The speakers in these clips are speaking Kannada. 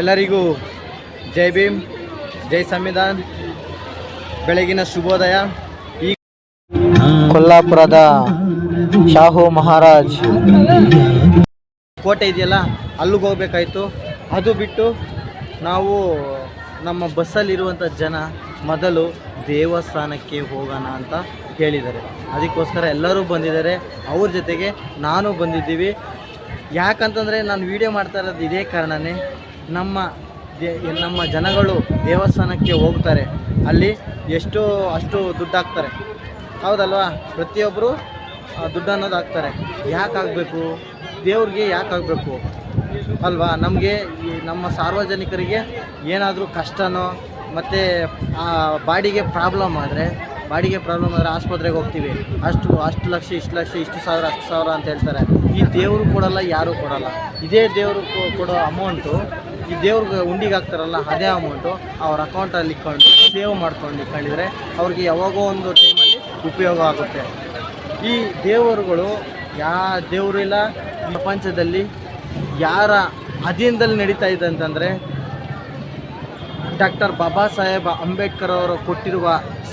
ಎಲ್ಲರಿಗೂ ಜೈ ಭೀಮ್, ಜೈ ಸಂವಿಧಾನ್. ಬೆಳಗಿನ ಶುಭೋದಯ. ಈ ಕೊಲ್ಲಾಪುರದ ಶಾಹು ಮಹಾರಾಜ್. ಕೋಟೆ ಇದೆಯಲ್ಲ, ಅಲ್ಲಿಗೆ ಹೋಗ್ಬೇಕಾಯ್ತು. ಅದು ಬಿಟ್ಟು ನಾವು ನಮ್ಮ ಬಸ್ಸಲ್ಲಿರುವಂಥ ಜನ ಮೊದಲು ದೇವಸ್ಥಾನಕ್ಕೆ ಹೋಗೋಣ ಅಂತ ಹೇಳಿದ್ದಾರೆ. ಅದಕ್ಕೋಸ್ಕರ ಎಲ್ಲರೂ ಬಂದಿದ್ದಾರೆ. ಅವ್ರ ಜೊತೆಗೆ ನಾನು ಬಂದಿದ್ದೀವಿ. ಯಾಕಂತಂದರೆ ನಾನು ವಿಡಿಯೋ ಮಾಡ್ತಾ ಇರೋದು ಇದೇ ಕಾರಣನೇ. ನಮ್ಮ ದೇ ನಮ್ಮ ಜನಗಳು ದೇವಸ್ಥಾನಕ್ಕೆ ಹೋಗ್ತಾರೆ. ಅಲ್ಲಿ ಎಷ್ಟು ಅಷ್ಟು ದುಡ್ಡು ಹಾಕ್ತಾರೆ ಹೌದಲ್ವಾ? ಪ್ರತಿಯೊಬ್ಬರು ದುಡ್ಡು ಅನ್ನೋದು ಹಾಕ್ತಾರೆ ಯಾಕೆ ಆಗಬೇಕು ದೇವ್ರಿಗೆ ಯಾಕೆ ಆಗಬೇಕು ಅಲ್ವಾ? ನಮಗೆ ನಮ್ಮ ಸಾರ್ವಜನಿಕರಿಗೆ ಏನಾದರೂ ಕಷ್ಟನೋ, ಮತ್ತು ಬಾಡಿಗೆ ಪ್ರಾಬ್ಲಮ್ ಆದರೆ, ಬಾಡಿಗೆ ಪ್ರಾಬ್ಲಮ್ ಆದರೆ ಆಸ್ಪತ್ರೆಗೆ ಹೋಗ್ತೀವಿ. ಅಷ್ಟು ಅಷ್ಟು ಲಕ್ಷ, ಇಷ್ಟು ಲಕ್ಷ, ಇಷ್ಟು ಸಾವಿರ, ಅಷ್ಟು ಸಾವಿರ ಅಂತ ಹೇಳ್ತಾರೆ. ಈ ದೇವರು ಕೊಡಲ್ಲ, ಯಾರೂ ಕೊಡಲ್ಲ. ಇದೇ ದೇವರು ಕೊಡೋ ಅಮೌಂಟು ಈ ದೇವ್ರಿಗೆ ಉಂಡಿಗೆ ಹಾಕ್ತಾರಲ್ಲ, ಅದೇ ಅಮೌಂಟು ಅವ್ರ ಅಕೌಂಟಲ್ಲಿ ಇಟ್ಕೊಂಡು ಸೇವ್ ಮಾಡ್ಕೊಂಡು ಇಟ್ಕೊಂಡಿದ್ರೆ ಅವ್ರಿಗೆ ಯಾವಾಗೋ ಒಂದು ಟೈಮಲ್ಲಿ ಉಪಯೋಗ ಆಗುತ್ತೆ. ಈ ದೇವರುಗಳು ಯಾ ದೇವರಿಲ್ಲ ಪ್ರಪಂಚದಲ್ಲಿ ಯಾರ ಅಧೀನದಲ್ಲಿ ನಡೀತಾ ಇದೆ ಅಂತಂದರೆ ಡಾಕ್ಟರ್ ಬಾಬಾ ಸಾಹೇಬ್ ಅಂಬೇಡ್ಕರ್ ಅವರು ಕೊಟ್ಟಿರುವ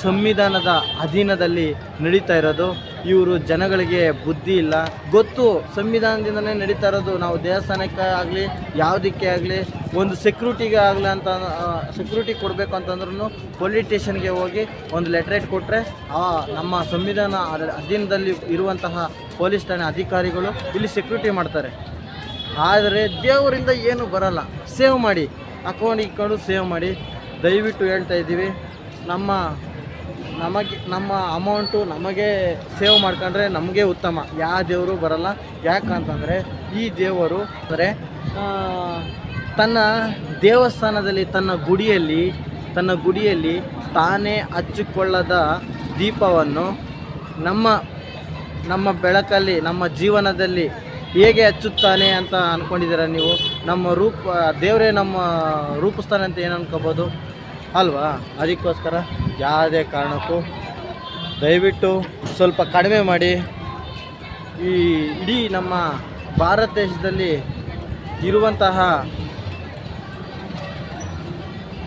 ಸಂವಿಧಾನದ ಅಧೀನದಲ್ಲಿ ನಡೀತಾ ಇರೋದು. ಇವರು ಜನಗಳಿಗೆ ಬುದ್ಧಿ ಇಲ್ಲ. ಗೊತ್ತು ಸಂವಿಧಾನದಿಂದನೇ ನಡೀತಾ ಇರೋದು. ನಾವು ದೇವಸ್ಥಾನಕ್ಕೆ ಆಗಲಿ, ಯಾವುದಕ್ಕೆ ಆಗಲಿ, ಒಂದು ಸೆಕ್ಯೂರಿಟಿಗೆ ಆಗಲಿ ಅಂತ ಸೆಕ್ಯೂರಿಟಿ ಕೊಡಬೇಕು ಅಂತಂದ್ರೂ ಪೊಲೀಸ್ ಸ್ಟೇಷನ್ಗೆ ಹೋಗಿ ಒಂದು ಲೆಟ್ರೇಟ್ ಕೊಟ್ಟರೆ ಆ, ನಮ್ಮ ಸಂವಿಧಾನ ಅಧೀನದಲ್ಲಿ ಇರುವಂತಹ ಪೊಲೀಸ್ ಠಾಣೆ ಅಧಿಕಾರಿಗಳು ಇಲ್ಲಿ ಸೆಕ್ಯೂರಿಟಿ ಮಾಡ್ತಾರೆ. ಆದರೆ ದೇವರಿಂದ ಏನು ಬರಲ್ಲ. ಸೇವ್ ಮಾಡಿ. ಅಕೌಂಟ್ ಇಕ್ಕೊಂಡು ಸೇವ್ ಮಾಡಿ. ದಯವಿಟ್ಟು ಹೇಳ್ತಾ ಇದ್ದೀವಿ. ನಮ್ಮ ನಮಗೆ ನಮ್ಮ ಅಮೌಂಟು ನಮಗೆ ಸೇವ್ ಮಾಡ್ಕೊಂಡ್ರೆ ನಮಗೆ ಉತ್ತಮ. ಯಾವ ದೇವರು ಬರಲ್ಲ. ಯಾಕಂತಂದರೆ ಈ ದೇವರು ಅಂದರೆ ತನ್ನ ದೇವಸ್ಥಾನದಲ್ಲಿ, ತನ್ನ ಗುಡಿಯಲ್ಲಿ ತನ್ನ ಗುಡಿಯಲ್ಲಿ ತಾನೇ ಹಚ್ಚಿಕೊಳ್ಳದ ದೀಪವನ್ನು ನಮ್ಮ ನಮ್ಮ ಬೆಳಕಲ್ಲಿ, ನಮ್ಮ ಜೀವನದಲ್ಲಿ ಹೇಗೆ ಹಚ್ಚುತ್ತಾನೆ ಅಂತ ಅಂದ್ಕೊಂಡಿದ್ದೀರಾ ನೀವು? ನಮ್ಮ ರೂಪ, ದೇವರೇ ನಮ್ಮ ರೂಪಿಸ್ತಾನೆ ಅಂತ ಏನು ಅನ್ಕೋಬೋದು? ಅಲ್ವಾ? ಅದಕ್ಕೋಸ್ಕರ. ಯಾವುದೇ ಕಾರಣಕ್ಕೂ ದಯವಿಟ್ಟು ಸ್ವಲ್ಪ ಕಡಿಮೆ ಮಾಡಿ. ಈ ಇಡೀ ನಮ್ಮ ಭಾರತ ದೇಶದಲ್ಲಿ ಇರುವಂತಹ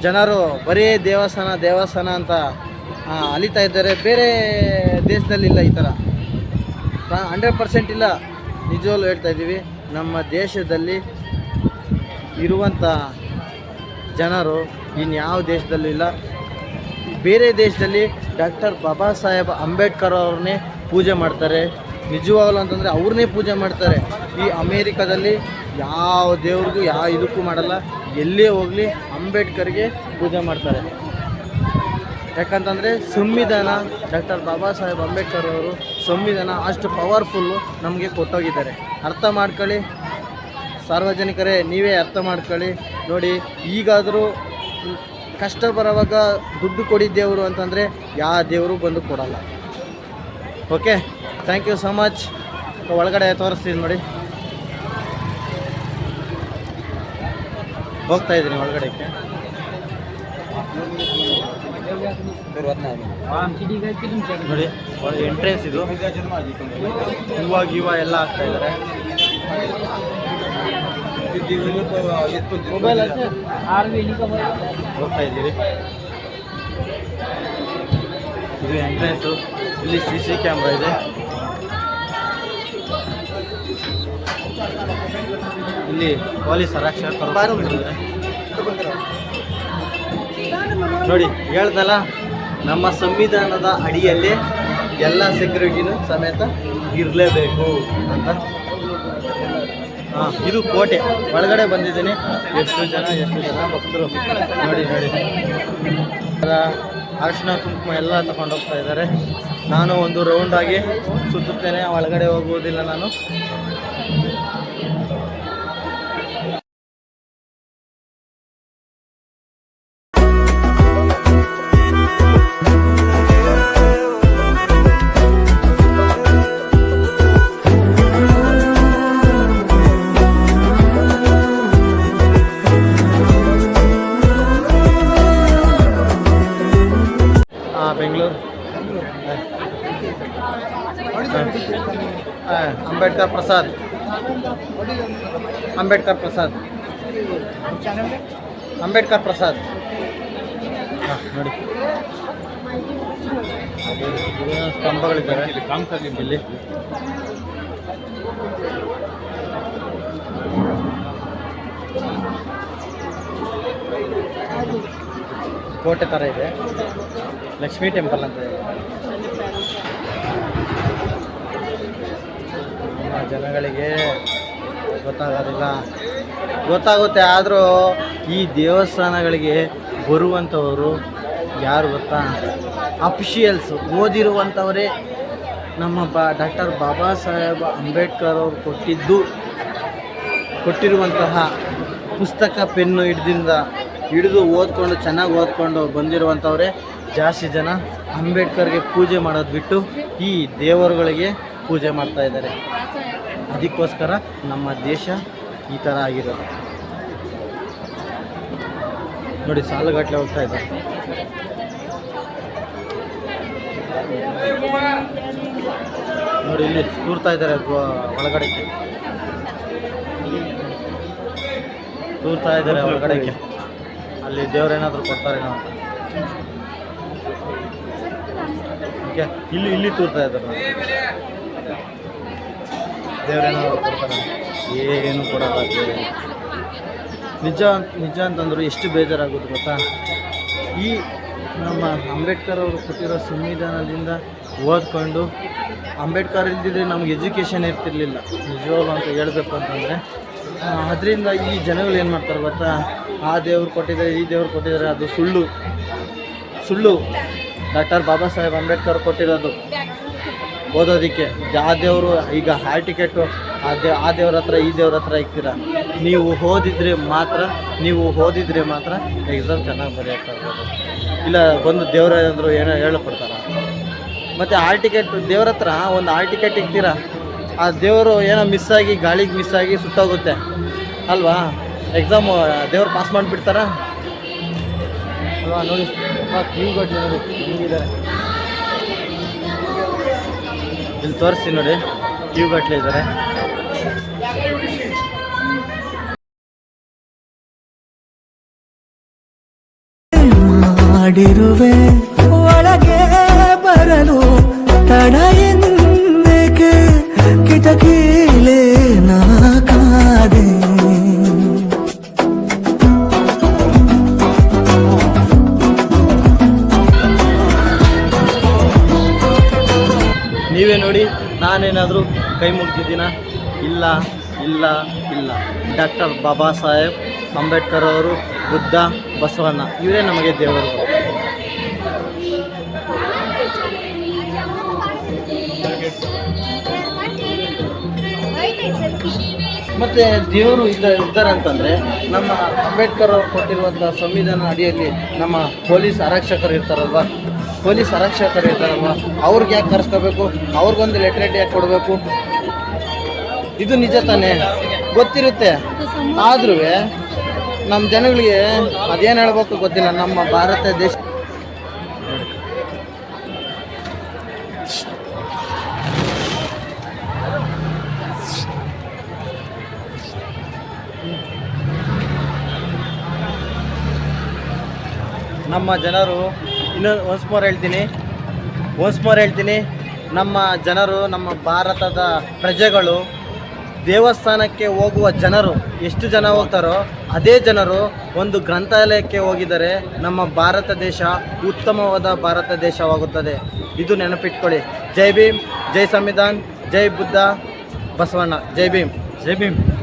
ಜನರು ಬರೀ ದೇವಸ್ಥಾನ ದೇವಸ್ಥಾನ ಅಂತ ಅಲಿತಾ ಇದ್ದಾರೆ. ಬೇರೆ ದೇಶದಲ್ಲಿಲ್ಲ ಈ ಥರ. ಹಂಡ್ರೆಡ್ ಪರ್ಸೆಂಟ್ ಇಲ್ಲ. ನಿಜವಾಗ್ಲೂ ಹೇಳ್ತಾ ಇದ್ದೀವಿ. ನಮ್ಮ ದೇಶದಲ್ಲಿ ಇರುವಂಥ ಜನರು ಇನ್ಯಾವ ದೇಶದಲ್ಲೂ ಇಲ್ಲ. ಬೇರೆ ದೇಶದಲ್ಲಿ ಡಾಕ್ಟರ್ ಬಾಬಾ ಸಾಹೇಬ್ ಅಂಬೇಡ್ಕರ್ ಅವ್ರನ್ನೇ ಪೂಜೆ ಮಾಡ್ತಾರೆ. ನಿಜವಾಗ್ಲು ಅಂತಂದರೆ ಅವ್ರನ್ನೇ ಪೂಜೆ ಮಾಡ್ತಾರೆ. ಈ ಅಮೇರಿಕಾದಲ್ಲಿ ಯಾವ ದೇವ್ರಿಗೂ ಯಾವ ಇದಕ್ಕೂ ಮಾಡಲ್ಲ. ಎಲ್ಲೇ ಹೋಗಲಿ ಅಂಬೇಡ್ಕರ್ಗೆ ಪೂಜೆ ಮಾಡ್ತಾರೆ. ಯಾಕಂತಂದರೆ ಸಂವಿಧಾನ, ಡಾಕ್ಟರ್ ಬಾಬಾ ಸಾಹೇಬ್ ಅಂಬೇಡ್ಕರ್ ಅವರು ಸಂವಿಧಾನ ಅಷ್ಟು ಪವರ್ಫುಲ್ಲು ನಮಗೆ ಕೊಟ್ಟೋಗಿದ್ದಾರೆ. ಅರ್ಥ ಮಾಡ್ಕೊಳ್ಳಿ. ಸಾರ್ವಜನಿಕರೇ, ನೀವೇ ಅರ್ಥ ಮಾಡ್ಕೊಳ್ಳಿ. ನೋಡಿ, ಈಗಾದರೂ ಕಷ್ಟ ಬರೋವಾಗ ದುಡ್ಡು ಕೊಡಿ ದೇವರು ಅಂತಂದರೆ ಯಾವ ದೇವರು ಬಂದು ಕೊಡಲ್ಲ. Okay thank you so much ಒಳಗಡೆ ತೋರಿಸ್ತೀನಿ ನೋಡಿ. ಹೋಗ್ತಾ ಇದ್ದೀನಿ ಒಳಗಡೆಗೆ ನೋಡಿ ಎಂಟ್ರೆನ್ಸ್ ಇದು. ಹೂವ ಇವಾಗ ಎಲ್ಲ ಆಗ್ತಾ ಇದ್ದಾರೆ. ಹೋಗ್ತಾ ಇದ್ದೀವಿ ಇದು ಎಂಟ್ರೆನ್ಸು ಇಲ್ಲಿ ಸಿ ಸಿ ಕ್ಯಾಮ್ರಾ ಇದೆ. ಇಲ್ಲಿ ಪೊಲೀಸ್ ಆರಕ್ಷಕ ನೋಡಿ ಹೇಳ್ದಲ್ಲ ನಮ್ಮ ಸಂವಿಧಾನದ ಅಡಿಯಲ್ಲಿ ಎಲ್ಲ ಸೆಕ್ಯೂರಿಟಿನೂ ಸಮೇತ ಇರಲೇಬೇಕು ಅಂತ. ಇದು ಕೋಟೆ. ಒಳಗಡೆ ಬಂದಿದ್ದೀನಿ. ಎಷ್ಟು ಜನ ಎಷ್ಟು ಜನ ಭಕ್ತರು? ನೋಡಿ ನೋಡಿ. ಅರಶಿನ ಕುಂಕುಮ ಎಲ್ಲ ತಗೊಂಡು ಹೋಗ್ತಾ ಇದ್ದಾರೆ. ನಾನು ಒಂದು ರೌಂಡ್ ಆಗಿ ಸುತ್ತುತ್ತೇನೆ. ಒಳಗಡೆ ಹೋಗುವುದಿಲ್ಲ ನಾನು. ಪ್ರಸಾದ್. ಅಂಬೇಡ್ಕರ್ ಪ್ರಸಾದ್. ಅಂಬೇಡ್ಕರ್ ಪ್ರಸಾದ್. ಹಾಂ, ನೋಡಿ. ಸ್ತಂಭಗಳಿದ್ದಾರೆ ಇಲ್ಲಿ. ಕೋಟೆ ಥರ ಇದೆ. ಲಕ್ಷ್ಮೀ ಟೆಂಪಲ್ ಅಂತ ನಮ್ಮ ಜನಗಳಿಗೆ ಗೊತ್ತಾಗೋದಿಲ್ಲ. ಗೊತ್ತಾಗುತ್ತೆ, ಆದರೂ ಈ ದೇವಸ್ಥಾನಗಳಿಗೆ ಬರುವಂಥವರು ಯಾರು ಗೊತ್ತಾ? ಅಫಿಷಿಯಲ್ಸ್, ಓದಿರುವಂಥವರೇ ನಮ್ಮ ಬಾ, ಡಾಕ್ಟರ್ ಬಾಬಾ ಸಾಹೇಬ್ ಅಂಬೇಡ್ಕರ್ ಅವರು ಕೊಟ್ಟಿದ್ದು, ಕೊಟ್ಟಿರುವಂತಹ ಪುಸ್ತಕ ಪೆನ್ನು ಹಿಡ್ದಿಂದ ಹಿಡಿದು ಓದ್ಕೊಂಡು, ಚೆನ್ನಾಗಿ ಓದ್ಕೊಂಡು ಬಂದಿರುವಂಥವರೇ, ಜಾಸ್ತಿ ಜನ ಅಂಬೇಡ್ಕರ್ಗೆ ಪೂಜೆ ಮಾಡೋದು ಬಿಟ್ಟು ಈ ದೇವರುಗಳಿಗೆ ಪೂಜೆ ಮಾಡ್ತಾ ಇದ್ದಾರೆ. ಅದಕ್ಕೋಸ್ಕರ ನಮ್ಮ ದೇಶ ಈ ಥರ ಆಗಿರೋದು. ನೋಡಿ ಸಾಲುಗಟ್ಟಲೆ ಹೋಗ್ತಾ ಇದೆ. ನೋಡಿ, ಇಲ್ಲಿ ತೂರ್ತಾ ಇದ್ದಾರೆ ಒಳಗಡೆ. ತೂರ್ತಾ ಇದ್ದಾರೆ ಒಳಗಡೆಗೆ ಅಲ್ಲಿ ದೇವ್ರೇನಾದರೂ ಕೊಡ್ತಾರೇನೋ ಅಂತ. ಇಲ್ಲಿ ಇಲ್ಲಿ ತೂರ್ತಾ ಇದ್ದಾರೆ. ದೇವ್ರೇನಾದ್ರು ಕೊಡ್ತಾರೆ. ಏನು ಕೊಡಲ್ಲ. ನಿಜ ನಿಜ ಅಂತಂದರು ಎಷ್ಟು ಬೇಜಾರಾಗೋದು ಗೊತ್ತಾ? ಈ ನಮ್ಮ ಅಂಬೇಡ್ಕರ್ ಅವರು ಕೊಟ್ಟಿರೋ ಸಂವಿಧಾನದಿಂದ ಓದ್ಕೊಂಡು ಅಂಬೇಡ್ಕರ್ ಇಲ್ದಿದ್ರೆ ನಮ್ಗೆ ಎಜುಕೇಷನ್ ಇರ್ತಿರ್ಲಿಲ್ಲ. ನಿಜವಾಗ್ಲು ಅಂತ ಹೇಳಬೇಕು ಅಂತಂದರೆ ಅದರಿಂದ ಈ ಜನಗಳು ಏನು ಮಾಡ್ತಾರೆ ಗೊತ್ತಾ? ಆ ದೇವ್ರು ಕೊಟ್ಟಿದ್ದಾರೆ, ಈ ದೇವ್ರು ಕೊಟ್ಟಿದ್ದಾರೆ, ಅದು ಸುಳ್ಳು. ಸುಳ್ಳು. ಡಾಕ್ಟರ್ ಬಾಬಾ ಸಾಹೇಬ್ ಅಂಬೇಡ್ಕರ್ ಕೊಟ್ಟಿರೋದು. ಓದೋದಕ್ಕೆ. ಆ ದೇವರು, ಈಗ ಹಾಲ್ ಟಿಕೆಟು ಆ ದೇ, ಆ ದೇವ್ರ ಹತ್ರ, ಈ ದೇವ್ರ ಹತ್ರ ಇಕ್ತೀರ? ನೀವು ಓದಿದ್ರೆ ಮಾತ್ರ, ನೀವು ಓದಿದ್ರೆ ಮಾತ್ರ ಎಕ್ಸಾಮ್ ಚೆನ್ನಾಗಿ ಬರೆಯೋಕ್ಕಾಗ್ಬೋದು ಇಲ್ಲ ಬಂದು ದೇವ್ರ ಅಂದರು ಏನೋ ಹೇಳ್ಕೊಡ್ತಾರ? ಮತ್ತು ಹಾಲ್ ಟಿಕೆಟ್ ದೇವ್ರ ಹತ್ರ ಒಂದು ಹಾಲ್ ಟಿಕೆಟ್ ಇಕ್ತೀರ? ಆ ದೇವರು ಏನೋ ಮಿಸ್ ಆಗಿ, ಗಾಳಿಗೆ ಮಿಸ್ ಆಗಿ ಸುಟ್ಟೋಗುತ್ತೆ ಅಲ್ವಾ? ಎಕ್ಸಾಮು ದೇವ್ರು ಪಾಸ್ ಮಾಡಿಬಿಡ್ತಾರಾ? ಅಲ್ವಾ? ನೋಡಿ ಕ್ಯೂ ಗಟ್ಟಿ ನೋಡಿ ಇಲ್ಲಿ ತೋರಿಸ್ತೀನಿ ನೋಡಿ. ಕ್ಯೂ ಗಟ್ಲೆ ಇದ್ದಾರೆ ಮಾಡಿರುವೆ. ನೀವೇ ನೋಡಿ, ನಾನೇನಾದರೂ ಕೈ ಮುಗ್ದಿದ್ದೀನ? ಇಲ್ಲ ಇಲ್ಲ ಇಲ್ಲ. ಡಾಕ್ಟರ್ ಬಾಬಾ ಸಾಹೇಬ್ ಅಂಬೇಡ್ಕರ್ ಅವರು, ಬುದ್ಧ, ಬಸವಣ್ಣ, ಇವರೇ ನಮಗೆ ದೇವರು. ಮತ್ತು ದೇವರು ಇದ್ದ ಇದ್ದಾರೆ ಅಂತಂದರೆ ನಮ್ಮ ಅಂಬೇಡ್ಕರ್ ಅವರು ಕೊಟ್ಟಿರುವಂಥ ಸಂವಿಧಾನ ಅಡಿಯಲ್ಲಿ ನಮ್ಮ ಪೊಲೀಸ್ ಆರಕ್ಷಕರು ಇರ್ತಾರಲ್ವ? ಪೊಲೀಸ್ ಆರಕ್ಷಕರು ಇದ್ದಾರಲ್ಲ ಅವ್ರಿಗೆ ಯಾಕೆ ಕರೆಸ್ಕೋಬೇಕು? ಅವ್ರಿಗೊಂದು ಲೆಟ್ರೇಟ್ ಯಾಕೆ ಕೊಡಬೇಕು? ಇದು ನಿಜ ತಾನೇ? ಗೊತ್ತಿರುತ್ತೆ. ಆದ್ರೂ ನಮ್ಮ ಜನಗಳಿಗೆ ಅದೇನು ಹೇಳ್ಬೇಕು ಗೊತ್ತಿಲ್ಲ. ನಮ್ಮ ಭಾರತ ದೇಶ ನಮ್ಮ ಜನರು ಇನ್ನೊಂದು ಒನ್ಸ್ ಮೋರ್ ಹೇಳ್ತೀನಿ. ಒನ್ಸ್ ಹೇಳ್ತೀನಿ. ನಮ್ಮ ಜನರು, ನಮ್ಮ ಭಾರತದ ಪ್ರಜೆಗಳು ದೇವಸ್ಥಾನಕ್ಕೆ ಹೋಗುವ ಜನರು ಎಷ್ಟು ಜನ ಹೋಗ್ತಾರೋ ಅದೇ ಜನರು ಒಂದು ಗ್ರಂಥಾಲಯಕ್ಕೆ ಹೋಗಿದರೆ ನಮ್ಮ ಭಾರತ ದೇಶ ಉತ್ತಮವಾದ ಭಾರತ ದೇಶವಾಗುತ್ತದೆ. ಇದು ನೆನಪಿಟ್ಕೊಳ್ಳಿ. ಜೈ ಭೀಮ್, ಜೈ ಸಂವಿಧಾನ್, ಜೈ ಬುದ್ಧ, ಬಸವಣ್ಣ. ಜೈ ಭೀಮ್. ಜೈ ಭೀಮ್.